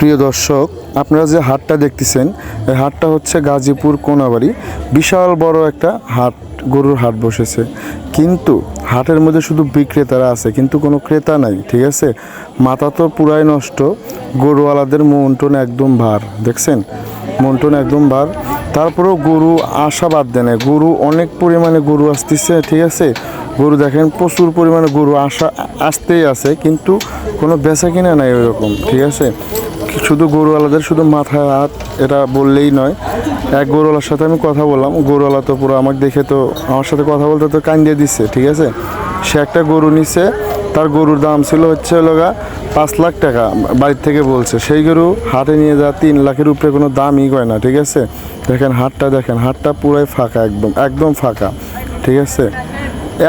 প্রিয় দর্শক, আপনারা যে হাটটা দেখতেছেন, এই হাটটা হচ্ছে গাজীপুর কোনাবাড়ি। বিশাল বড় একটা হাট, গরুর হাট বসেছে। কিন্তু হাটের মধ্যে শুধু বিক্রেতারা আছে, কিন্তু কোনো ক্রেতা নাই, ঠিক আছে? মাথা তো পুরাই নষ্ট, গরুওয়ালাদের মন টন একদম ভার, দেখছেন? মন টন একদম ভার। তারপরেও গরু আশা বাদ দেয় না, গরু অনেক পরিমাণে গরু আসতেছে, ঠিক আছে? গরু দেখেন, প্রচুর পরিমাণে গরু আসা, আসতেই আছে, কিন্তু কোনো বেচা কিনা নাই ওইরকম, ঠিক আছে? শুধু গরুওয়ালাদের, শুধু মাথায় হাত, এটা বললেই নয়। এক গরুওয়ালার সাথে আমি কথা বললাম, গরুওয়ালা তো পুরো আমাকে দেখে তো আমার সাথে কথা বলতে তো কান দিয়ে দিচ্ছে ঠিক আছে? সে একটা গরু নিছে, তার গরুর দাম ছিল হচ্ছে লগা পাঁচ লাখ টাকা, বাড়ির থেকে বলছে। সেই গরু হাটে নিয়ে যা তিন লাখের উপরে কোনো দামই হয় না, ঠিক আছে? দেখেন হাটটা দেখেন হাটটা পুরাই ফাঁকা, একদম একদম ফাঁকা, ঠিক আছে?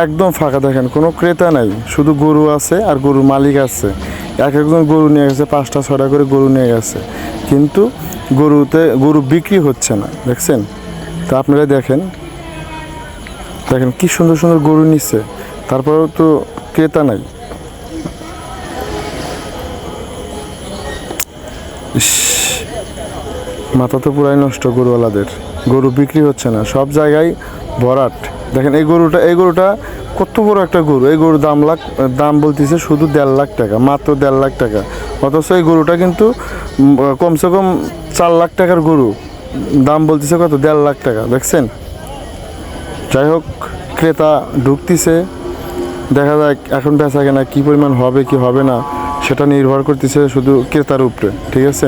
একদম ফাঁকা, দেখেন কোনো ক্রেতা নাই, শুধু গরু আছে আর গরুর মালিক আছে। এক একজন গরু নিয়ে গেছে পাঁচটা ছটা করে গরু নিয়ে গেছে। কিন্তু গরুতে গরু বিক্রি হচ্ছে না দেখছেন? তা আপনারা দেখেন। দেখেন কি সুন্দর সুন্দর গরু নিচ্ছে তারপরেও তো ক্রেতা নাই। ইস, মাথা তো পুরাই নষ্ট গরুওয়ালাদের। গরু বিক্রি হচ্ছে না, সব জায়গায় ভরাট। দেখেন, এই গরুটা এই গরুটা কত বড় একটা গরু। এই গরুর দাম লাখ, দাম বলতেছে শুধু দেড় লাখ টাকা, মাত্র দেড় লাখ টাকা। অথচ এই গরুটা কিন্তু কমসে কম চার লাখ টাকার গরু। দাম বলতেছে কত? দেড় লাখ টাকা, দেখছেন? যাই হোক, ক্রেতা ঢুকতিছে। দেখা যাক এখন বেচা কেনা কী পরিমাণ হবে, কি হবে না, সেটা নির্ভর করতেছে শুধু ক্রেতার উপরে, ঠিক আছে?